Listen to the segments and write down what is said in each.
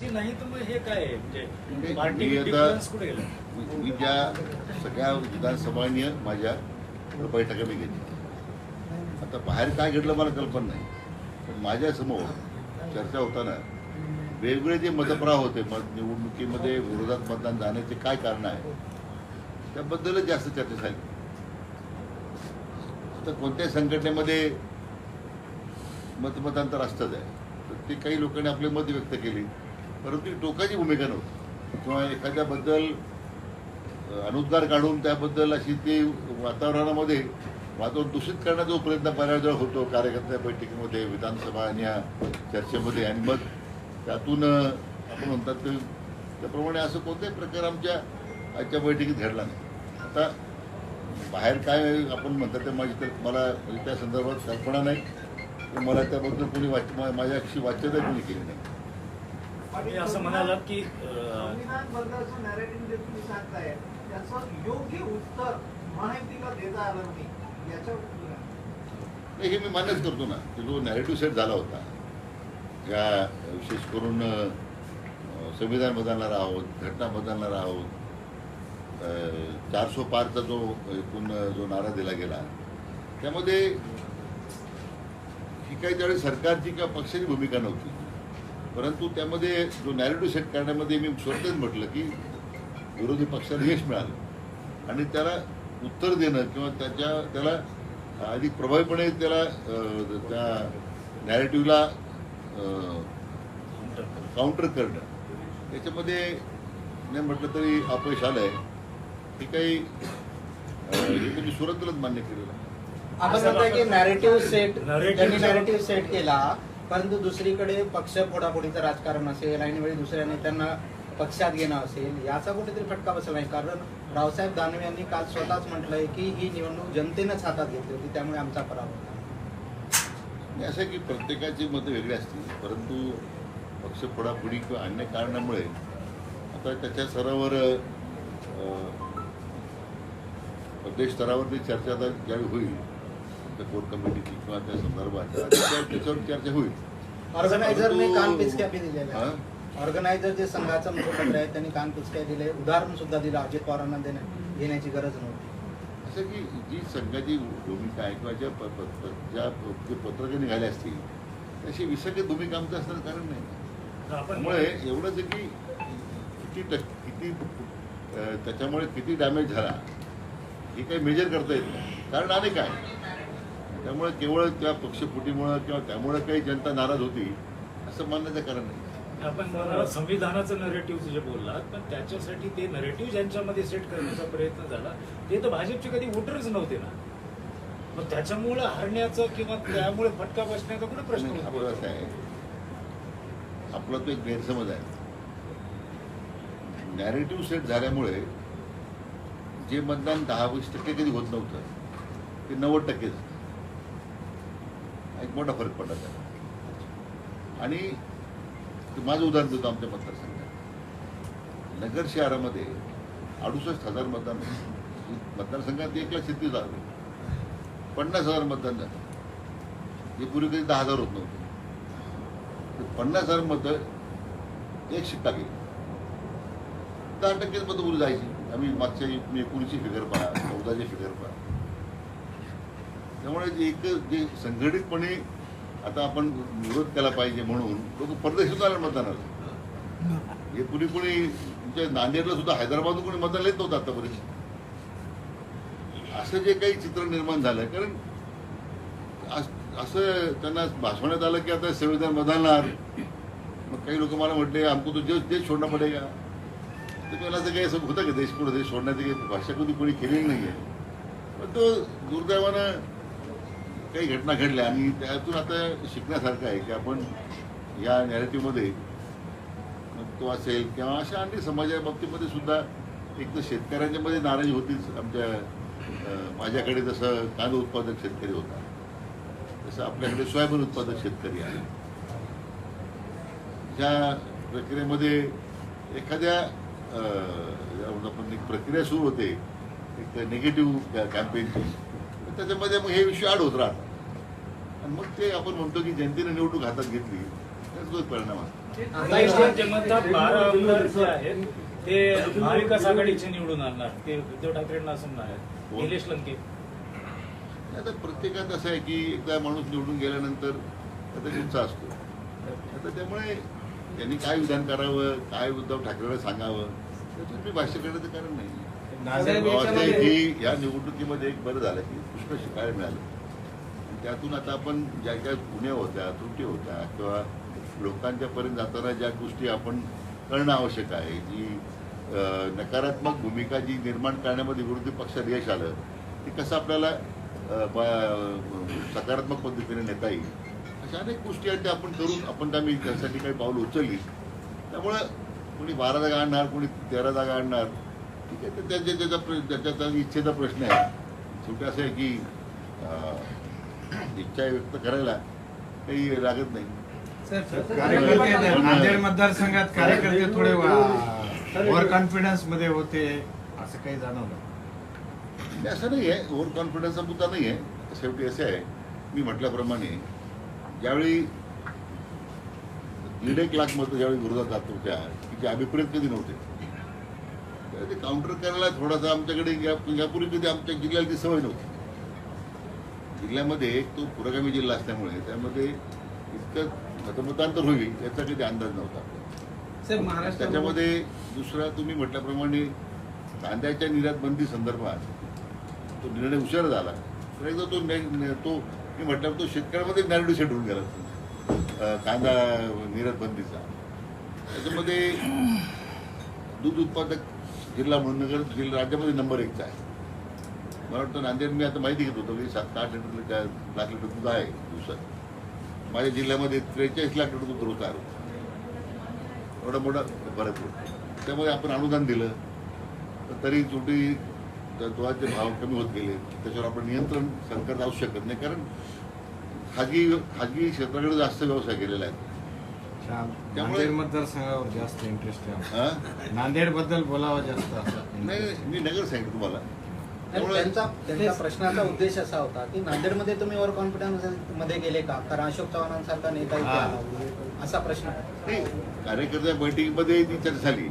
जी नाही तर मग हे काय आहे? म्हणजे म्हणजे पार्टी मी आता- डिफरन्स कुठे गेला? मी ज्या सगळ्या विधानसभानी माझ्या बैठका मी घेतली आता बाहेर काय घडलं मला कल्पना नाही. पण माझ्यासमोर चर्चा होताना वेगवेगळे जे मतप्रवाह होते मत निवडणुकीमध्ये विरोधात मतदान जाण्याचे काय कारण आहे त्याबद्दलच जास्त चर्चा झाली. आता कोणत्याही संघटनेमध्ये मतमतांतर असतंच आहे. तर ते काही लोकांनी आपले मत व्यक्त केली. परंतु टोकाची भूमिका नव्हती. किंवा एखाद्याबद्दल अनुद्गार काढून त्याबद्दल अशी ती वातावरणामध्ये वातावरण दूषित करण्याचा जो प्रयत्न बऱ्याच वेळा होतो कार्यकर्त्या बैठकीमध्ये विधानसभा आणि या चर्चेमध्ये आणि मग त्यातून आपण म्हणतात ते त्याप्रमाणे असं कोणताही प्रकार आमच्या आजच्या बैठकीत घडला नाही. आता बाहेर काय आपण म्हणतात ते माझी तर मला म्हणजे त्या संदर्भात कल्पना नाही. मला त्याबद्दल कोणी वाच मा- माझ्याशी वाच्यता कोणी केली नाही. तुम्ही असं म्हणालात की संविधान बदलाचं नॅरेटिव्ह जे तुम्ही सांगताय त्याचं योग्य उत्तर माहितीला देता आलं नाही याच्या हे मी मान्यच करतो ना की जो नॅरेटिव्ह सेट झाला होता या विशेष करून संविधान बदलणार आहोत घटना बदलणार आहोत चारशे पारचा जो एकूण जो नारा दिला गेला त्यामध्ये ही काही त्यावेळी सरकारची किंवा पक्षाची भूमिका नव्हती. परंतु त्यामध्ये जो नॅरेटिव्ह सेट करण्यामध्ये मी स्वतःच म्हटलं की विरोधी पक्षाला यश मिळालं. आणि त्याला उत्तर देणं किंवा त्याच्या त्याला अधिक प्रभावीपणे त्याला त्या नॅरेटिव्हला काउंटर करणं. याच्यामध्ये नाही म्हटलं तरी अपयश आलं आहे हे काही हे तुम्ही सुरतलाच मान्य केलेलं आहे. आपण म्हणताय की नॅरेटिव्ह सेट नॅरेटिव्ह सेट केला परंतु दुसरीकडे पक्ष फोडाफोडीचं राजकारण असेल आणि वेळी दुसऱ्या नेत्यांना पक्षात घेणं असेल याचा कुठेतरी फटका बसला नाही. कारण रावसाहेब दानवे यांनी काल स्वतःच म्हटलंय की ही निवडणूक जनतेनंच हातात घेतली होती त्यामुळे आमचा पराभव असं आहे की प्रत्येकाची मतं वेगळी असतील परंतु पक्ष फोडाफोडी किंवा अन्य कारणामुळे आता त्याच्या स्तरावर प्रदेश स्तरावर ती चर्चा आता ज्यावेळी होईल त्या कोर कमिटीची किंवा त्या संदर्भात. त्या- त्याच्यावर चर्चा होईल. ऑर्गनायझरने कान पिचक्या बी दिलेल्या? ऑर्गनायझर जे संघाचं मुखपत्र आहे त्यांनी कान पिचक्या दिले. उदाहरण सुद्धा दिलं. अजित पवारांना देण्या घेण्याची गरज नव्हती. असं की जी संघाची भूमिका आहे किंवा ज्या ज्या पत्रके निघाले असतील तशी विसर्जित भूमिका आमचं असण्याचं कारण नाही. त्यामुळे एवढंच की किती किती त्याच्यामुळे किती डॅमेज झाला हे काही मेजर करता येत नाही. कारण अनेक आहे. त्यामुळे केवळ त्या पक्षफुटीमुळं किंवा त्यामुळे काही जनता नाराज होती असं मानण्याचं कारण नाही आपण संविधानाचं नरेटिव्ह जे बोललात पण त्याच्यासाठी ते नरेटिव्ह ज्यांच्यामध्ये सेट करण्याचा प्रयत्न झाला ते तर भाजपचे कधी वोटरच नव्हते ना मग त्याच्यामुळे हरण्याचं किंवा त्यामुळे फटका बसण्याचा कुठे प्रश्न आपलं? असं आहे आपला तो एक गैरसमज आहे नॅरेटिव्ह सेट झाल्यामुळे जे मतदान दहा वीस टक्के कधी होत नव्हतं ते नव्वद टक्के झालं. एक मोठा फरक पडला त्याला आणि ते माझं उदाहरण देतो आमच्या मतदारसंघात. नगर शहरामध्ये अडुसष्ट हजार मतदान मतदारसंघात एक लाख छत्तीस हजार पन्नास हजार मतदान झालं. जे पूर्वी कधी दहा हजार होत नव्हते. ते पन्नास हजार मतं एक शिट्टा गेली. दहा टक्केच मतं उरी जायची. आम्ही मागच्या एकोणीसशे फिगर पहा चौदाची फिगर पहा. त्यामुळे जे एक जे संघटितपणे आता आपण विरोध केला पाहिजे म्हणून लोक परदेशात आले मतदानाला. हे कुणी कुणी तुमच्या नांदेडला सुद्धा हैदराबादून कोणी मतदान येत नव्हतं आतापर्यंत. असं जे काही चित्र निर्माण झालं कारण असं त्यांना भाषवण्यात आलं की आता संविधान बदलणार. मग काही लोक मला म्हटले आमको तो देश देश सोडणं पडेगा. तर मला असं काही असं होतं का देश पुढे? देश सोडण्याची काही भाषा कधी कोणी केलेली नाही आहे पण तो दुर्दैवानं काही घटना घडल्या आणि त्यातून आता शिकण्यासारखं आहे की आपण या नॅरेटिव्हमध्ये तो असेल किंवा अशा अनेक समाजा बाबतीमध्ये सुद्धा एक तर शेतकऱ्यांच्या मध्ये नाराजी होतीच. आमच्या माझ्याकडे जसं कांदा उत्पादक शेतकरी होता तसं आपल्याकडे सोयाबीन उत्पादक शेतकरी आहे. ज्या प्रक्रियेमध्ये एखाद्या आपण एक प्रक्रिया सुरू होते एक निगेटिव्ह कॅम्पेनची त्याच्यामध्ये मग हे विषय आड होत राहतात. आणि मग ते आपण म्हणतो की जनतेने निवडणूक हातात घेतली तर तोच परिणाम आहे आता जे म्हणतात बारा आमदार जे आहेत. ते महाविकास आघाडीचे निवडून आणणार. ते उद्धव ठाकरेंना असणार आहेत कोण? निलेश लंके. आता प्रत्येकात असं आहे की एकदा माणूस निवडून गेल्यानंतर त्याचा चिंचा असतो. आता त्यामुळे त्यांनी काय विधान करावं काय उद्धव ठाकरेला सांगावं त्याच्यात मी भाष्य करण्याचं कारण नाही. की या निवडणुकीमध्ये एक बरं झालं की पुष्कळ शिकायला मिळालं. त्यातून आता आपण ज्या ज्या गुन्हे होत्या त्रुटी होत्या किंवा लोकांच्या पर्यंत जाताना ज्या गोष्टी आपण करणं आवश्यक आहे जी नकारात्मक भूमिका जी निर्माण करण्यामध्ये विरोधी पक्षात यश आलं ते कसं आपल्याला सकारात्मक पद्धतीने नेता येईल? अशा अनेक गोष्टी आहेत त्या आपण करून आपण त्या मी त्यासाठी काही पावलं उचलली. त्यामुळं कोणी बारा जागा आणणार कोणी तेरा जागा आणणार ठीक आहे. तर त्याच्या त्याचा प्र- त्याच्या इच्छेचा प्रश्न आहे. शेवटी असं आहे की इच्छा व्यक्त करायला काही लागत नाही. कार्यकर्ते नांदेड मतदारसंघात कार्यकर्ते थोडे ओव्हर कॉन्फिडन्समध्ये होते असं काही जाणवलं? असं नाही आहे. ओव्हर कॉन्फिडन्सचा मुद्दा नाही आहे. शेवटी असं आहे. मी म्हटल्याप्रमाणे ज्यावेळी दीड एक लाख मतं ज्यावेळी विरोधात जात होत्या जे अभिप्रेत कधी नव्हते? ते काउंटर करायला थोडासा आमच्याकडे यापूर्वी कधी आमच्या जिल्ह्याला ती सवय नव्हती. जिल्ह्यामध्ये एक तो पुरोगामी जिल्हा असल्यामुळे त्यामध्ये इतकं मतमतांतर होईल याचा कधी अंदाज नव्हता. त्याच्यामध्ये दुसरा तुम्ही म्हटल्याप्रमाणे कांद्याच्या निर्यात बंदी संदर्भात तो निर्णय उशीर झाला. तर एकदा तो तो मी म्हटलं तो शेतकऱ्यामध्ये नॅरेटिव्ह सेट होऊन गेला कांदा निर्यात बंदीचा. त्याच्यामध्ये दूध उत्पादक जिल्हा म्हणून जिल्हा राज्यामध्ये नंबर एकचा आहे. मला वाटतं नांदेड मी आता माहिती घेत होतो की सात आठ लिटर लाख लिटर दूध आहे दिवसात. माझ्या जिल्ह्यामध्ये त्रेचाळीस लाख लिटर दूध रोज आहे एवढा मोठा फरक त्यामुळे आपण अनुदान दिलं. तर तरी त्या दुधाचे भाव कमी होत गेले. त्याच्यावर आपण नियंत्रण सरकार जाऊ शकत नाही. कारण खाजगी खाजगी क्षेत्राकडे जास्त व्यवसाय केलेला आहे. त्यामुळे- नांदेड मतदारसंघावर जास्त इंटरेस्ट आहे हा? नांदेडबद्दल बोलावं जास्त नाही मी नगर सांगितलं तुम्हाला. त्यांचा त्यांचा प्रश्नाचा उद्देश असा होता की नांदेडमध्ये तुम्ही ओव्हर कॉन्फिडन्समध्ये गेले का? कारण अशोक चव्हाणांसारखा नेता इथे. आला असा प्रश्न. कार्यकर्त्या बैठकीमध्ये ती चर्चा झाली.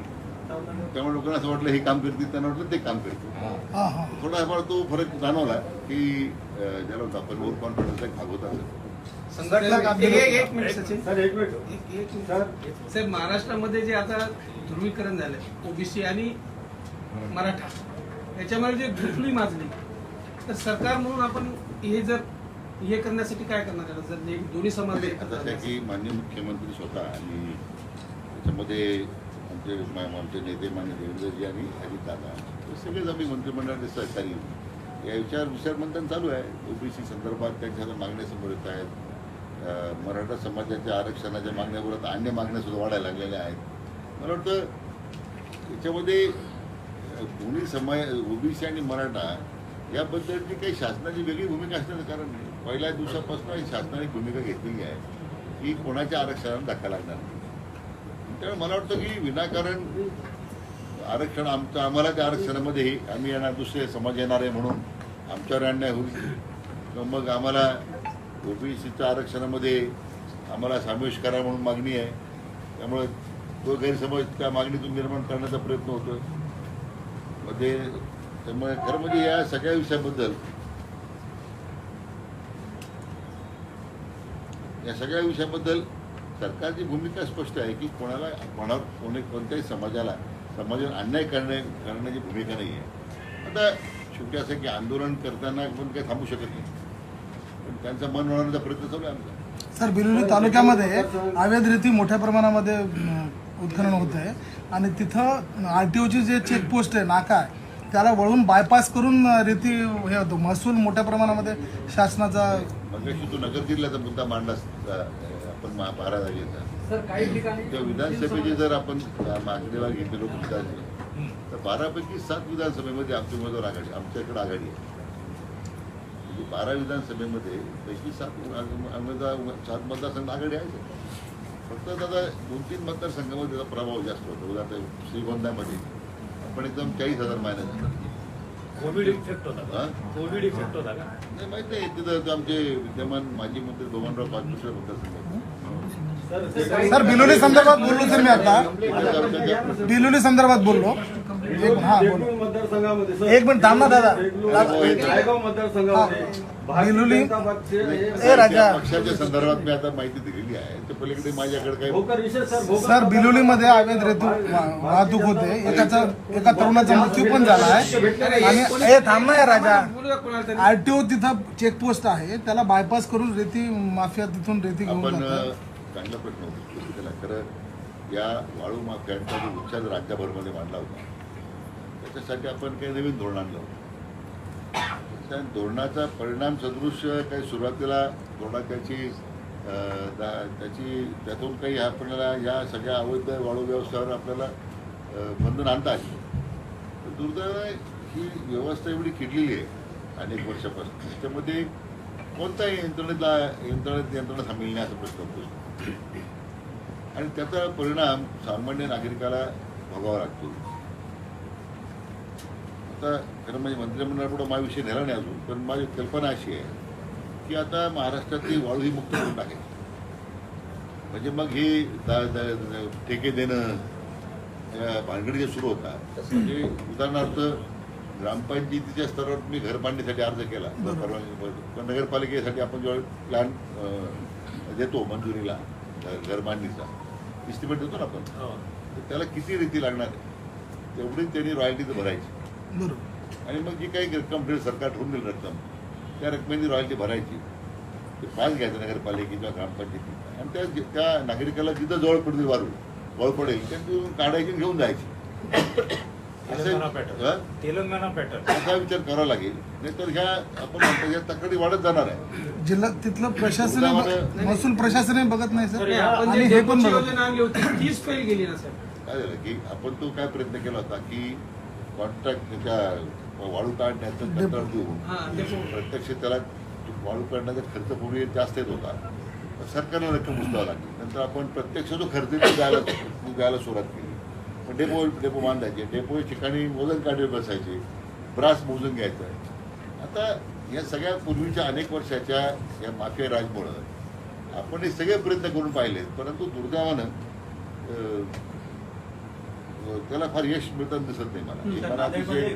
त्यामुळे लोकांना असं वाटलं हे काम करतील त्यांना वाटलं ते काम करतील. हा. थोडाफार तो फरक जाणवला की ज्याला होता आपण ओव्हर कॉन्फिडन्सचा एक भाग होता. साहेब महाराष्ट्रामध्ये जे आता ध्रुवीकरण झालंय ओबीसी आणि मराठा. याच्यामध्ये जे घुसली माजली तर सरकार म्हणून आपण हे जर हे करण्यासाठी काय करणार आहे? जर दोन्ही समाज की माननीय मुख्यमंत्री स्वतः आणि त्याच्यामध्ये आमचे आमचे नेते मान्य देवेंद्रजी आणि अजित दादा हे सगळेच आम्ही मंत्रिमंडळाचे सहकारी. या विचार विचार मंथन चालू आहे. ओबीसी संदर्भात त्यांच्या मागण्या समोर येत आहेत. मराठा समाजाच्या आरक्षणाच्या मागण्याबरोबर अन्य मागण्या सुद्धा वाढायला लागलेल्या आहेत. मला वाटतं याच्यामध्ये दोन्ही समाज ओबीसी आणि मराठा याबद्दलची काही शासनाची वेगळी भूमिका असण्याचं कारण नाही पहिल्या दिवसापासून शासनाने भूमिका घेतलेली आहे की कोणाच्या आरक्षणाला धक्का लागणार नाही. त्यामुळे मला वाटतं की विनाकारण आरक्षण आमचं आम्हाला त्या आरक्षणामध्ये आम्ही येणार दुसरे समाज येणार आहे म्हणून आमच्यावर अन्याय होईल. किंवा मग आम्हाला ओबीसीच्या आरक्षणामध्ये आम्हाला समावेश करा म्हणून मागणी आहे. त्यामुळे तो गैरसमज त्या मागणीतून निर्माण करण्याचा प्रयत्न होतो मध्ये त्यामुळे खरं म्हणजे या सगळ्या विषयाबद्दल या सगळ्या विषयाबद्दल सरकारची भूमिका स्पष्ट आहे की कोणाला कोणावर कोणी कोणत्याही समाजाला समाजावर अन्याय करणे करण्याची भूमिका नाही आहे. आता शेवटी असं की आंदोलन करताना पण काही थांबू शकत नाही. पण त्यांचं मन वळवण्याचा प्रयत्न चालू आहे आमचा. सर बिलोली तालुक्यामध्ये अवैध रीती मोठ्या प्रमाणामध्ये उत्खनन होत आहे. आणि तिथं आर टी ओची जे चेकपोस्ट आहे नाका आहे त्याला वळून बायपास करून रीती हे होतो. महसूल मोठ्या प्रमाणामध्ये शासनाचा तू नगर जिल्ह्याचा मुद्दा मांडलास अ, आपण मा- बारा जागेचा सर काही ठिकाणी त्या विधानसभेची जर आपण मागणीला घेतली लोक विधान तर बारापैकी सात विधानसभेमध्ये आमची उमेदवार आघाडी आमच्याकडे आघाडी आहे. म्हणजे बारा विधानसभेमध्ये पैकी सात उमेदवार सात मतदारसंघ आघाडी आहे फक्त आता दोन तीन मतदारसंघामध्ये त्याचा प्रभाव जास्त होतो. उदाहरणार्थ श्रीगोंद्यामध्ये. आपण एकदम चाळीस हजार मायनस कोविड इफेक्ट होता का? हा? कोविड इफेक्ट होता का? नाही माहीत नाही. तिथं आमचे विद्यमान माजी मंत्री बबनराव पाचपुसरे मतदारसंघ सर बिलोली संदर्भात बोललो सर मी आता. बिलोली संदर्भात बोललो. एक हा मतदारसंघामध्ये मिनिट थांब ना दादा. नायगाव मतदारसंघामध्ये बिलोली- हे- राजा. पक्षाच्या संदर्भात मी आता माहिती दिलेली आहे. त्या पलीकडे माझ्याकडे काही सर भोकर सर बिलोलीमध्ये अवैध रेतू वाहतूक होते. एकाचा एका तरुणाचा मृत्यू पण झाला आहे. आणि ए थांब ना या राजा. आरटीओ तिथं चेकपोस्ट आहे. त्याला बायपास करून रेती माफिया तिथून रेती घेऊन चांगला प्रश्न उत्तर केला खरं या वाळू माफियांचा जो उच्चार राज्यभरमध्ये मांडला होता त्यासाठी आपण काही नवीन धोरण आणलं होतं. त्या धोरणाचा परिणाम सदृश काही सुरुवातीला थोडा त्याची त्याची त्यातून काही आपल्याला या सगळ्या अवैध वाळू व्यवसायावर आपल्याला बंधन आणता आली. दुर्दैवाने ही व्यवस्था एवढी किडलेली आहे अनेक वर्षापासून. त्याच्यामध्ये कोणताही यंत्रणेला यंत्रणेत यंत्रणा सामील नाही असा प्रश्न होतो आणि त्याचा परिणाम सामान्य नागरिकाला भोगावा लागतो. आता खरं म्हणजे मंत्रिमंडळापुढे माझ्याविषयी नेला नाही अजून पण माझी कल्पना अशी आहे की आता महाराष्ट्रातली वाळू ही मुक्त करून टाकेल. म्हणजे मग हे ठेके देणं भानगडी जे सुरू होतात म्हणजे उदाहरणार्थ ग्रामपंचायतीच्या स्तरावर मी घर बांधण्यासाठी अर्ज केला परवानगी पण नगरपालिकेसाठी आपण जेव्हा प्लॅन देतो मंजुरीला घर बांधणीचा इस्टिमेट देतो ना आपण हो. तर त्याला किती रीती लागणार आहे? तेवढी त्यांनी रॉयल्टी भरायची. बरोबर. आणि मग जी काही रक्कम ठेवली सरकार ठेवून दिली रक्कम त्या रकमेची रॉयल्टी भरायची. ते पास घ्यायचं नगरपालिकेची किंवा ग्रामपंचायतीचा आणि त्या त्या नागरिकाला जिथं जवळ पडतील वारू जवळ पडेल त्यांनी काढायची आणि घेऊन जायची. तेलंगणा पॅटर्न. हा? असा विचार करावा लागेल. नाहीतर ह्या आपण म्हणतो या तक्रारी वाढत जाणार आहे. जिल्हा तिथलं प्रशासन महसूल प्रशासनही बघत नाही सर. आणि जे हे पण योजना आणली होती तीच फेल गेली ना सर. काय झालं की आपण तो काय प्रयत्न केला होता की कॉन्ट्रॅक्ट त्या वाळू काढण्याचं कंत्राट देऊन प्रत्यक्ष त्याला वाळू काढण्याचा खर्च पूर्वी जास्त येत होता. सरकारला रक्कम उचलावं लागली. नंतर आपण प्रत्यक्ष जो खर्च द्यायला तो द्यायला सुरुवात केली. पण डेपो डेपो बांधायचे. डेपो ठिकाणी मोजण काढे बसायचे. ब्रास मोजून घ्यायचं. आता या सगळ्या पूर्वीच्या अनेक वर्षाच्या या माफिया राजमुळं आपण हे सगळे प्रयत्न करून पाहिलेत. परंतु दुर्दैवानं त्याला फार यश मिळताना दिसत नाही मला. मला अतिशय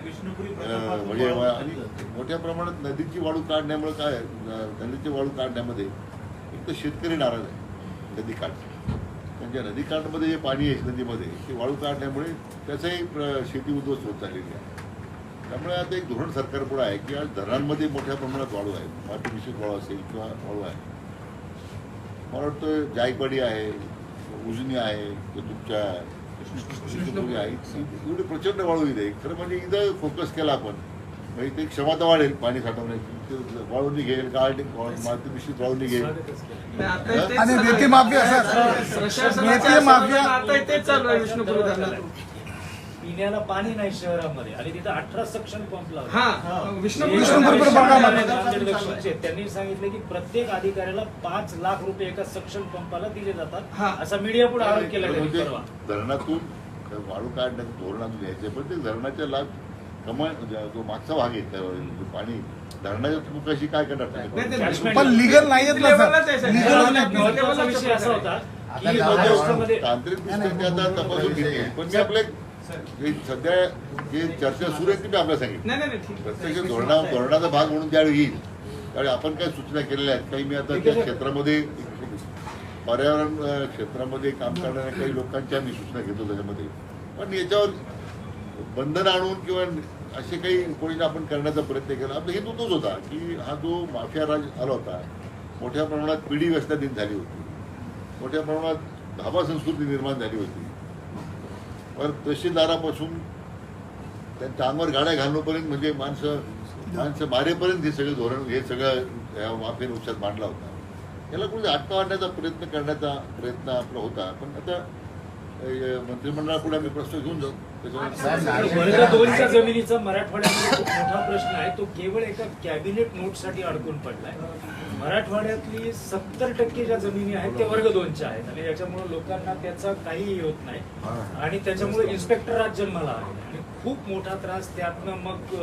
म्हणजे आणि मोठ्या प्रमाणात नदीची वाळू काढण्यामुळे काय नदीची वाळू काढण्यामध्ये एक तर शेतकरी नाराज आहे नदी काढ म्हणजे नदी काठमध्ये जे पाणी आहे नदीमध्ये ते वाळू काढण्यामुळे त्याचाही शेती उद्ध्वस्त होत चाललेली आहे. त्यामुळे आता एक धोरण सरकार पुढे आहे की आज धरणांमध्ये मोठ्या प्रमाणात वाळू आहे आर्टिफिशियल वाळू असेल किंवा वाळू आहे. मला वाटतं जायकवाडी आहे उजनी आहे ते तुमच्या आहे एवढी प्रचंड वाळू इथे. खरं म्हणजे इथं फोकस केला आपण. म्हणजे ते क्षमता वाढेल पाणी साठवण्याची. ते वाळू निघेल गाळ माती मिश्रित वाळू निघेल नाही, आता तेच आणि आता चालू आहे विष्णुपुरी पिण्याला पाणी नाही शहरामध्ये. आणि तिथं अठरा सक्शन पंप लावले. हा त्यांनी सांगितलं की प्रत्येक अधिकाऱ्याला पाच लाख रुपये एका सक्शन पंपाला दिले हा. जातात असा मीडिया पुढे आरोप केला म्हणजे धरणातून वाळू काढण्याचं धोरणातून यायचे पण ते धरणाच्या लाभ कमा जो मागचा भाग जो पाणी धरणाच्या कशी काय करणार? पण लिगल नाही येत विषय असा होता तांत्रिक दृष्ट्या ते आता तपासून घेतली. पण मी आपले हे सध्या जे चर्चा सुरू आहे ती मी आपल्याला सांगितली नाही नाही नाही, ठीक आहे. प्रत्यक्ष धोरणा धोरणाचा भाग म्हणून ज्यावेळी येईल. त्यावेळी आपण काय सूचना केलेल्या आहेत? काही मी आता त्या क्षेत्रामध्ये पर्यावरण क्षेत्रामध्ये काम करणाऱ्या काही लोकांच्या मी सूचना घेतो त्याच्यामध्ये. पण याच्यावर बंधन आणून किंवा असे काही कोणी आपण करण्याचा प्रयत्न केला. आपला हेतू तोच होता की हा जो माफिया राज आला होता मोठ्या प्रमाणात पिढी व्यवस्थाधीन झाली होती. मोठ्या प्रमाणात धाबा संस्कृती निर्माण झाली होती. पर तहसीलदारापासून त्यांच्या अंगावर गाड्या घालणोपर्यंत म्हणजे माणसं माणसं मारेपर्यंत हे सगळं धोरण हे सगळं या माफिया नुकसान मांडला होता. याला कोणी अटका आणण्याचा प्रयत्न करण्याचा प्रयत्न आपला होता. पण आता मंत्रिमंडळापुढे आम्ही प्रस्ताव घेऊन जाऊ. दोनच्या जमिनीचा मराठवाड्यामध्ये खूप मोठा प्रश्न आहे. तो केवळ एका कॅबिनेट नोटसाठी अडकून पडलाय. मराठवाड्यातली सत्तर टक्के ज्या जमिनी आहेत त्या वर्ग दोनच्या आहेत. आणि याच्यामुळे लोकांना त्याचा काहीही होत नाही. आणि त्याच्यामुळे इन्स्पेक्टर राज जन्माला आले. आणि खूप मोठा त्रास त्यातनं मग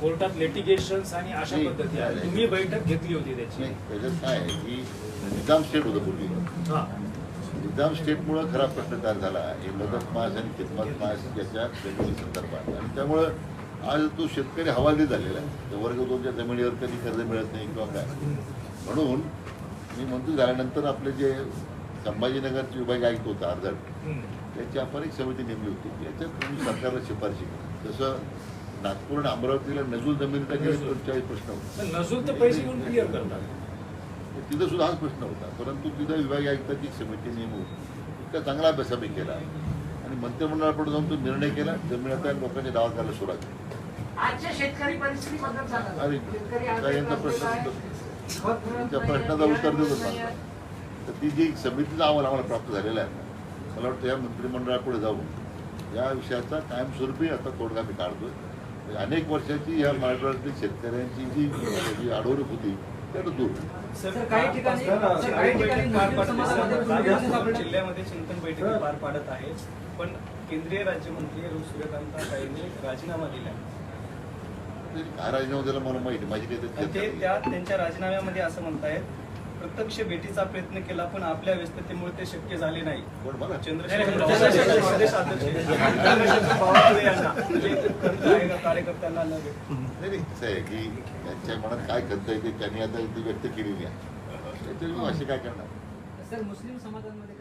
कोर्टात लिटिगेशन आणि अशा. पद्धती आहेत. तुम्ही बैठक घेतली होती त्याची. त्याच्यात काय आहे की निजाम स्टेट होतं पूर्वी. हा. निजाम स्टेटमुळं खरा प्रश्न तयार झाला. हे मदत मास आणि खिदमत मास याच्या संदर्भात आणि त्यामुळं आज तो शेतकरी हवालदिल झालेला आहे. वर्ग दोनच्या जमिनीवर कधी कर्ज मिळत नाही किंवा काय. म्हणून मी मंत्री झाल्यानंतर आपले जे संभाजीनगरचे विभाग आयुक्त होता अर्धड. त्याची आपण एक समिती नेमली होती. याच्यात तुम्ही सरकारला शिफारशी केली. जसं नागपूर आणि अमरावतीला नजूल जमिनीचा गेले पंचेचाळीस प्रश्न होते. तर पैसे घेऊन क्लिअर करतात. तिथं सुद्धा हाच प्रश्न होता. परंतु तिथं विभागीय आयुक्ताची समिती नेमून इतका चांगला अभ्यास आम्ही केला. आणि मंत्रिमंडळाकडे जाऊन तो निर्णय केला. जमिनीचा लोकांच्या दावा करायला सुरुवात केली. आजच्या शेतकरी परिस्थितीबद्दल सांगा अरे शेतकरी काय यांचा प्रश्न आहे. त्या प्रश्नाचा उत्तर देतो तर ती जी समितीचा अहवाल आम्हाला प्राप्त झालेला आहे मला वाटतं या मंत्रिमंडळापुढे जाऊन या विषयाचा कायमस्वरूपी आता तोडगा मी काढतोय. म्हणजे अनेक वर्षाची या मराठवाड्यातील शेतकऱ्यांची जी जी आडवणूक होती त्याला दूर. सर काही ठिकाणी सर, काही मुस्लिम समाजामध्ये जिल्ह्यामध्ये चिंतन बैठकी. पार पाडत आहे पण केंद्रीय राज्यमंत्री सूर्यकांत काळेंनी राजीनामा दिला ते काय राजीनामा दिला मला माहिती माझी काही ते त्या. त्यांच्या राजीनाम्यामध्ये असं म्हणतायत प्रत्यक्ष भेटीचा प्रयत्न केला पण आपल्या व्यस्ततेमुळे ते शक्य झाले नाही. कोण? मला? चंद्रशेखर बावनकुळे प्रदेश अध्यक्ष चंद्रशेखर बावनकुळे यांना. म्हणजे खंत आहे का कार्यकर्त्यांना न भेट नाही नाही कसं आहे की त्यांच्या मनात काय खंत आहे ते त्यांनी आता इथे व्यक्त केलेली आहे. त्याच्यावर मी काय करणार? सर मुस्लिम समाजांमध्ये